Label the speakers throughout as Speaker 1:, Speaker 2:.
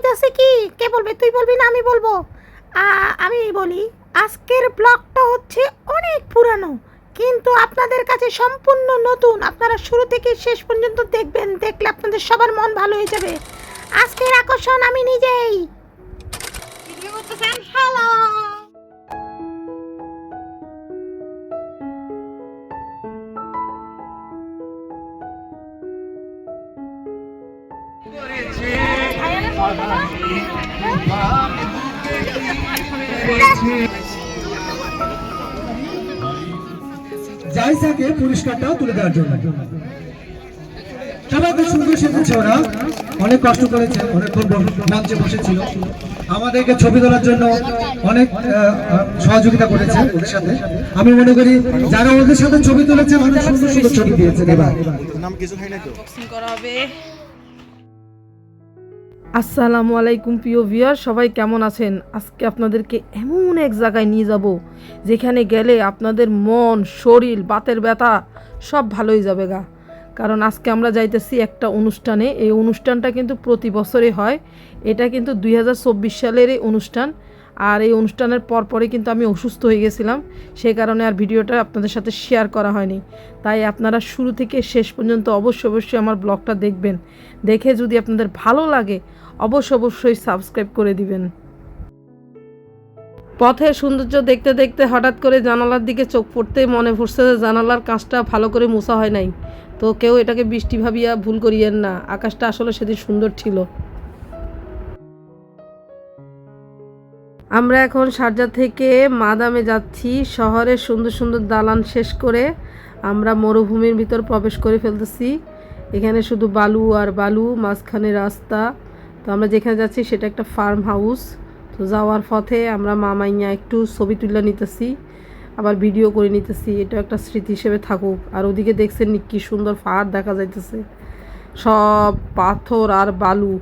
Speaker 1: হইতাছে কি? কে বলবে? তুই বলবি না, আমি বলব। আমি বলি, আজকের ব্লগটা হচ্ছে অনেক পুরানো, কিন্তু আপনাদের কাছে সম্পূর্ণ নতুন। আপনারা শুরু থেকে শেষ পর্যন্ত দেখবেন, দেখলে আপনাদের সবার মন ভালো হয়ে যাবে। আজকের আকর্ষণ আমি নিজেই। হ্যালো
Speaker 2: পুরস্কারটা তুলে দেওয়ার জন্য। সবাই খুব সুন্দর সেজেছে ওরা। অনেক কষ্ট করেছে অনেকক্ষণ মঞ্চে বসেছিল। আমাদেরকে ছবি তোলার জন্য অনেক সহযোগিতা করেছে ওদের সাথে। আমি মনে করি যারা ওদের সাথে ছবি তুলেছে অনেক সুন্দর সুন্দর ছবি দিয়েছে এবার।
Speaker 3: নাম কিছু খাই নাই তো
Speaker 4: করা হবে। আসসালামু আলাইকুম প্রিয় ভিউয়ার, সবাই কেমন আছেন? আজকে আপনাদেরকে এমন এক জায়গায় নিয়ে যাব, যেখানে গেলে আপনাদের মন, শরীর, বাতের ব্যথা সব ভালোই যাবে গা। কারণ আজকে আমরা যাইতেছি একটা অনুষ্ঠানে, এই অনুষ্ঠানটা কিন্তু প্রতি বছরে হয়। এটা কিন্তু দুই হাজার চব্বিশ সালের এই অনুষ্ঠান, আর এই অনুষ্ঠানের পরপরই কিন্তু আমি অসুস্থ হয়ে গেছিলাম সেই কারণে আর ভিডিওটা আপনাদের সাথে শেয়ার করা হয়নি। তাই আপনারা শুরু থেকে শেষ পর্যন্ত অবশ্যই অবশ্যই আমার ব্লগটা দেখবেন। দেখে যদি আপনাদের ভালো লাগে অবশ্যই অবশ্যই সাবস্ক্রাইব করে দিবেন। পথে সৌন্দর্য দেখতে দেখতে হঠাৎ করে জানালার দিকে চোখ পড়তেই মনে পড়ছে যে জানালার কাঁচটা ভালো করে মোছা হয় নাই। তো কেউ এটাকে বৃষ্টি ভাবিয়া ভুল করিয়েন না। আকাশটা আসলে সেদিন সুন্দর ছিল। আমরা এখন সারজা থেকে মাদামে যাচ্ছি। শহরের সুন্দর সুন্দর দালান শেষ করে আমরা মরুভূমির ভিতর প্রবেশ করে ফেলতেছি। এখানে শুধু বালু আর বালু, মাঝখানে রাস্তা। তো আমরা যেখানে যাচ্ছি সেটা একটা ফার্ম হাউস তো যাওয়ার পথে আমরা মামাইয়া একটু ছবি তুলে নিতেছি, আবার ভিডিও করে নিতেছি। এটা একটা স্মৃতি হিসেবে থাকুক। আর ওদিকে দেখছেন কি সুন্দর পাহাড় দেখা যাইতেছে। সব পাথর আর বালু,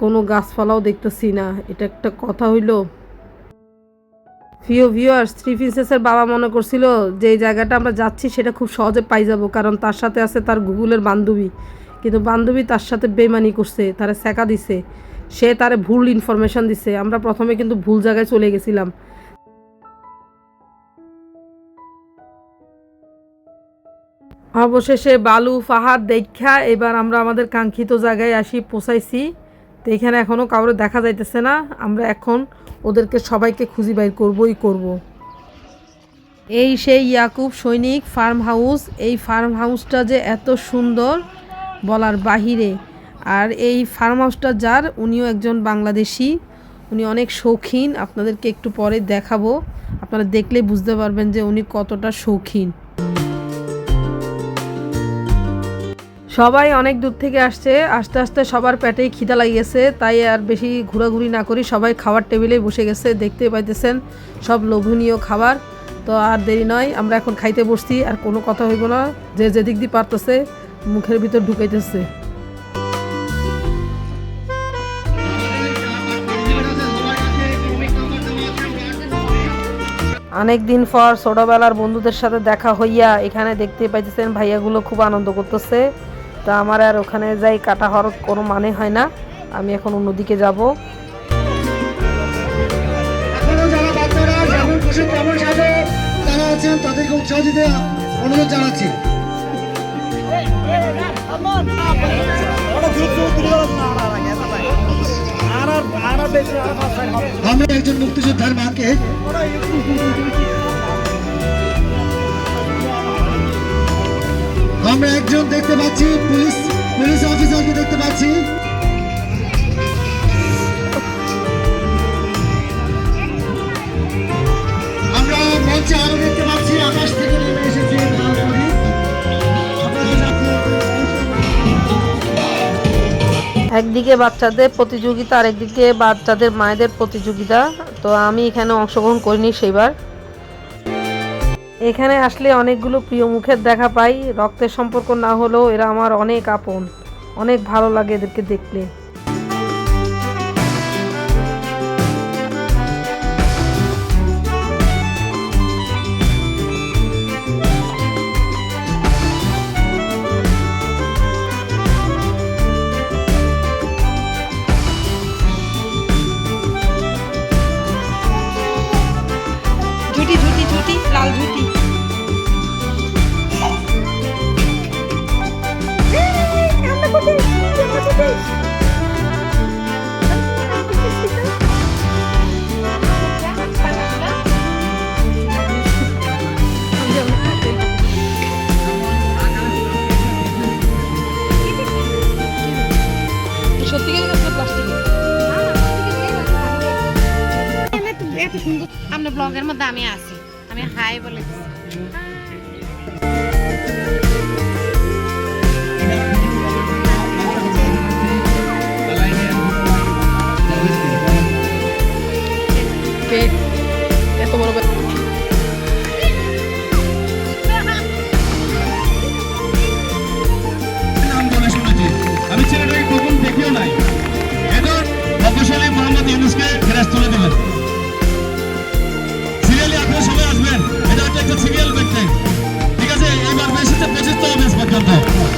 Speaker 4: কোনো গাছপালাও দেখতেছি না। এটা একটা কথা হইল। প্রিয় ভিউয়ার্স থ্রি প্রিন্সেসের বাবা মনে করছিল যে জায়গাটা আমরা যাচ্ছি সেটা খুব সহজে পাই যাব, কারণ তার সাথে আছে তার গুগলের বান্ধবী। কিন্তু বান্ধবী তার সাথে বেমানি করছে, তারা সেকা দিছে, সে তারে ভুল ইনফরমেশন দিছে। আমরা প্রথমে কিন্তু ভুল জায়গায় চলে গেছিলাম। অবশেষে বালু পাহাড় দেখা এবার আমরা আমাদের কাঙ্ক্ষিত জায়গায় আসি, পৌঁছাইছি। তো এখানে এখনও কাউরে দেখা যাইতেছে না। আমরা এখন ওদেরকে সবাইকে খুঁজি বাইর করবই করব। এই সেই ইয়াকুব সৈনিক ফার্ম হাউস এই ফার্ম হাউসটা যে এত সুন্দর বলার বাহিরে। আর এই ফার্ম হাউসটা যার, উনিও একজন বাংলাদেশি। উনি অনেক শৌখিন। আপনাদেরকে একটু পরে দেখাবো। আপনারা দেখলে বুঝতে পারবেন যে উনি কতটা শৌখিন। সবাই অনেক দূর থেকে আসছে। আস্তে আস্তে সবার পেটেই খিদা লাগিয়েছে। তাই আর বেশি ঘোরাঘুরি না করি। সবাই খাবার টেবিলে বসে গেছে। দেখতে পাইতেছেন সব লোভনীয় খাবার। তো আর দেরি নয়, আমরা এখন খাইতে বসছি। আর কোনো কথা হইব না। যে যেদিক দিয়ে পারতেছে মুখের ভিতর ঢুকাইতেছে। অনেক দিন পর ছোটবেলার বন্ধুদের সাথে দেখা হইয়া এখানে দেখতে পাইতেছেন ভাইয়াগুলো খুব আনন্দ করতেছে। তা আমার আর ওখানে যাই কাটা হওয়ার কোনো মানে হয় না। আমি এখন অন্যদিকে যাব।
Speaker 2: তাদেরকে উৎসাহ দিতে অনুরোধ জানাচ্ছি। আমি একজন মুক্তিযোদ্ধার মাকে আমরা একজন দেখতে পাচ্ছি, পুলিশ পুলিশ অফিসারকে দেখতে পাচ্ছি। আমরা মঞ্চে আরও দেখতে পাচ্ছি, আকাশ থেকে
Speaker 4: একদিকে বাচ্চাদের প্রতিযোগিতা আর একদিকে বাচ্চাদের মায়েদের প্রতিযোগিতা। তো আমি এখানে অংশগ্রহণ করিনি সেইবার। এখানে আসলে অনেকগুলো প্রিয় মুখের দেখা পাই। রক্তের সম্পর্ক না হলেও এরা আমার অনেক আপন, অনেক ভালো লাগে এদেরকে দেখলে।
Speaker 3: আমি আছি। আমি হাই বলে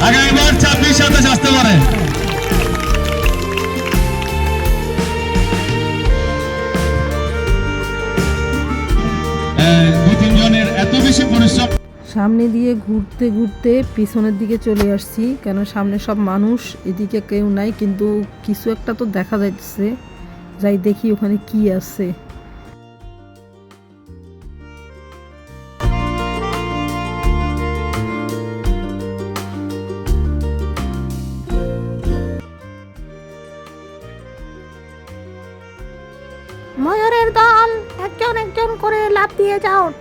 Speaker 5: আগামীবার ছাব্বিশ সাতাশ আসতে পারে।
Speaker 4: সামনে দিয়ে ঘুরতে ঘুরতে পিছনের দিকে চলে আসছি, কেন সামনে সব মানুষ, এদিকে কেউ নাই, কিন্তু কিছু একটা তো দেখা যাচ্ছে যাই দেখি ওখানে কি আছে।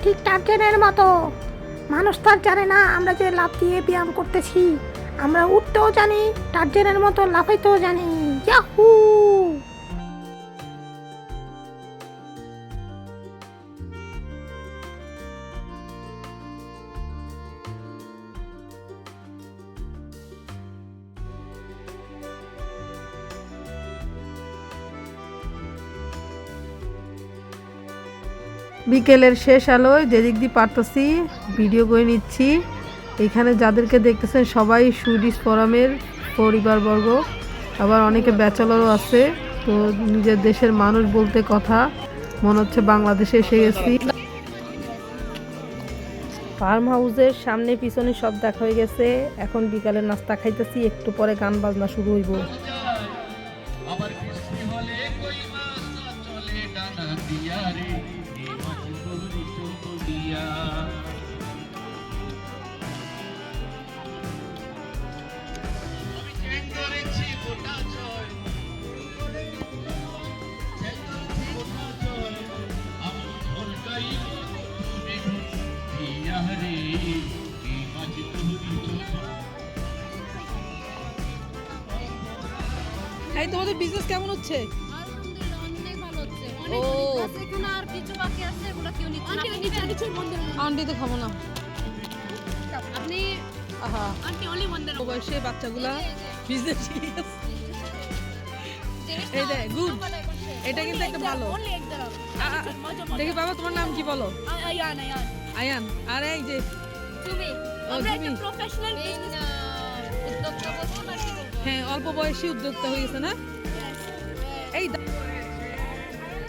Speaker 1: ঠিক টার্জেনের মতো। মানুষ তো আর জানে না আমরা যে লাভ দিয়ে ব্যায়াম করতেছি। আমরা উঠতেও জানি টার্জেনের মতো লাফাইতেও জানি। ইয়াহু!
Speaker 4: বিকেলের শেষ আলোয় যেদিক দিয়ে পারতেছি, ভিডিও করে নিচ্ছি। এখানে যাদেরকে দেখতেছেন সবাই সুইডিশ ফোরামের পরিবারবর্গ। আবার অনেকে ব্যাচেলরও আছে, তো নিজের দেশের মানুষ বলতে কথা। মনে হচ্ছে বাংলাদেশে এসে গেছি। ফার্ম হাউসের সামনে পিছনে সব দেখা হয়ে গেছে। এখন বিকালে নাস্তা খাইতেছি, একটু পরে গান বাজনা শুরু হইব। খাব না।
Speaker 6: আপনি?
Speaker 4: বয়সে বাচ্চাগুলা বিজনেস গেছে এই দেখ, good. এটা কিন্তু একটা ভালো। দেখি বাবা তোমার নাম কি বলো?
Speaker 6: আয়ান
Speaker 4: আর এই যে
Speaker 6: তুমি?
Speaker 4: হ্যাঁ অল্প বয়সী উদ্যোক্তা হয়ে গেছে না? এই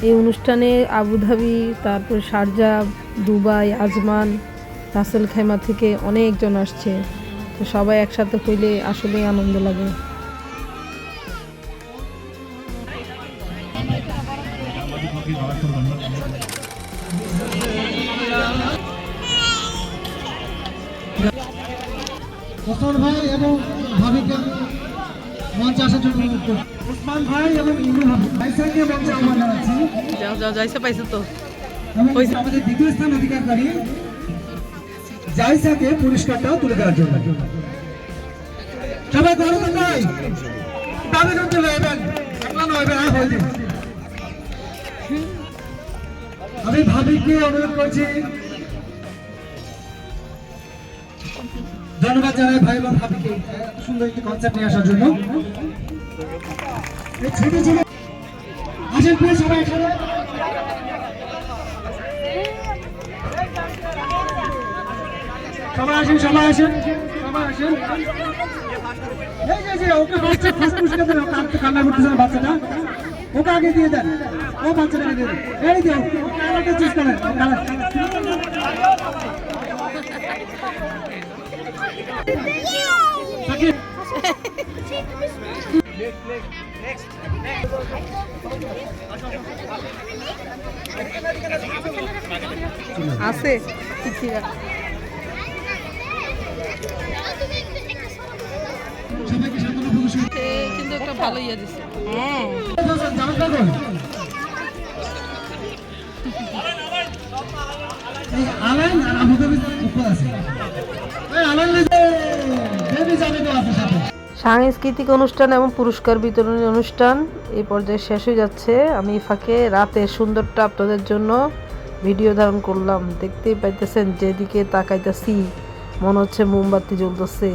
Speaker 4: এই অনুষ্ঠানে আবুধাবি তারপর Sharjah Dubai Ajman Ras al Khaimah থেকে অনেকজন আসছে। তো সবাই একসাথে হইলে আসলেই আনন্দ লাগে।
Speaker 2: ভাই এবং ভাবিকে মঞ্চে আসার জন্য অনুরোধ করছি। ভাই এবং ইমরুল ভাবি ভাইসাকে মঞ্চে আহ্বান জানাচ্ছি
Speaker 4: যাও যাও যাইছে পাইছে তো।
Speaker 2: আমাদের দ্বিতীয় স্থান অধিকারকারী জাইসাকে পুরস্কারটাও তুলে দেওয়ার জন্য। সবাই একলা হয়ে আমি ভাবিকে অনুরোধ করছি। ধন্যবাদ জানাই ভাই এবং ভাবিকে। সুন্দর একটি কনসেপ্ট নিয়ে আসার জন্য। ছোট ছোট আসেন প্রিয় সবাই এখানে সবাই আসেন সবাই আসেন সবাই আসেন। ওকে বাচ্চা ফার্স্ট পুরস্কার দেন কান্না করতেছে বাচ্চাটা। ওকে আগে দিয়ে দেন। ও বাচ্চাটাকে দিয়ে দেন। এই দেন কালারটা চুজ করেন। কালার সাকিব।
Speaker 4: আছে
Speaker 2: প্রদর্শন
Speaker 4: কিন্তু একটা ভালো ইয়ে দিছে।
Speaker 2: কই এই আলাইন আর আবু ধাবি উপর আছে। আলাইন বেবি যাবে তো আছে সাথে।
Speaker 4: সাংস্কৃতিক অনুষ্ঠান এবং পুরস্কার বিতরণী অনুষ্ঠান এই পর্যায়ে শেষ হয়ে যাচ্ছে। আমি ফাঁকে রাতে সুন্দরটা আপনাদের জন্য ভিডিও ধারণ করলাম। দেখতেই পাইতেছেন যেদিকে তাকাইতেছি, মনে হচ্ছে মোমবাতি জ্বলতেছে।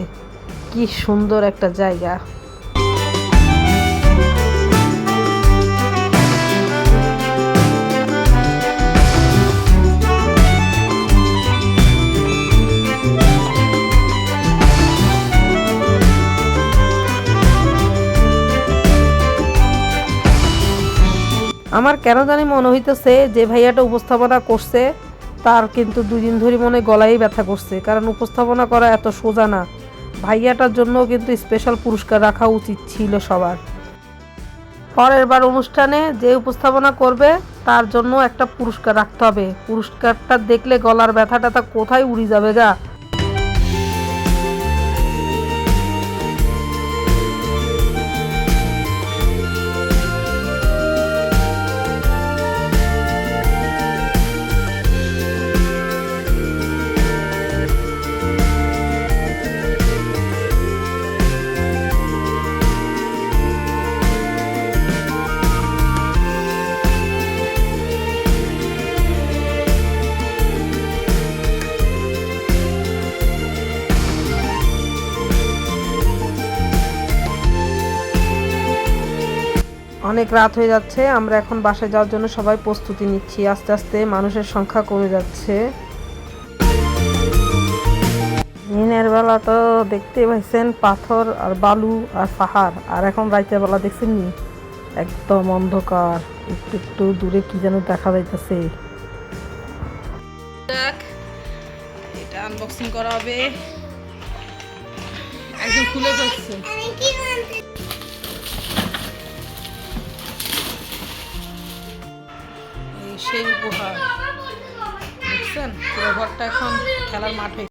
Speaker 4: কি সুন্দর একটা জায়গা। আমার কেন জানি মনে হইতেছে যে ভাইয়াটা উপস্থাপনা করছে, তার কিন্তু দুদিন ধরে মনে গলায় ব্যথা করছে। কারণ উপস্থাপনা করা এত সোজা না। ভাইয়াটার জন্য কিন্তু স্পেশাল পুরস্কার রাখা উচিত ছিল সবার। পরের বার অনুষ্ঠানে যে উপস্থাপনা করবে, তার জন্য একটা পুরস্কার রাখতে হবে। পুরস্কারটা দেখলে গলার ব্যথাটা তা কোথায় উড়ি যাবে গা? অনেক রাত হয়ে যাচ্ছে আমরা এখন বাসায় যাওয়ার জন্য সবাই প্রস্তুতি নিচ্ছি আস্তে আস্তে মানুষের সংখ্যা কমে যাচ্ছে। দিনের বেলা তো দেখতে পাইছেন পাথর আর বালু আর পাহাড় আর এখন রাতের বেলা দেখছেন নি? একদম অন্ধকার একটু একটু দূরে কি যেন দেখা যাইতেছে। এটা আনবক্সিং করা হবে। একদম খুলে যাচ্ছে সেই উপহার। দেখছেন? পুরো ঘরটা এখন খেলার মাঠ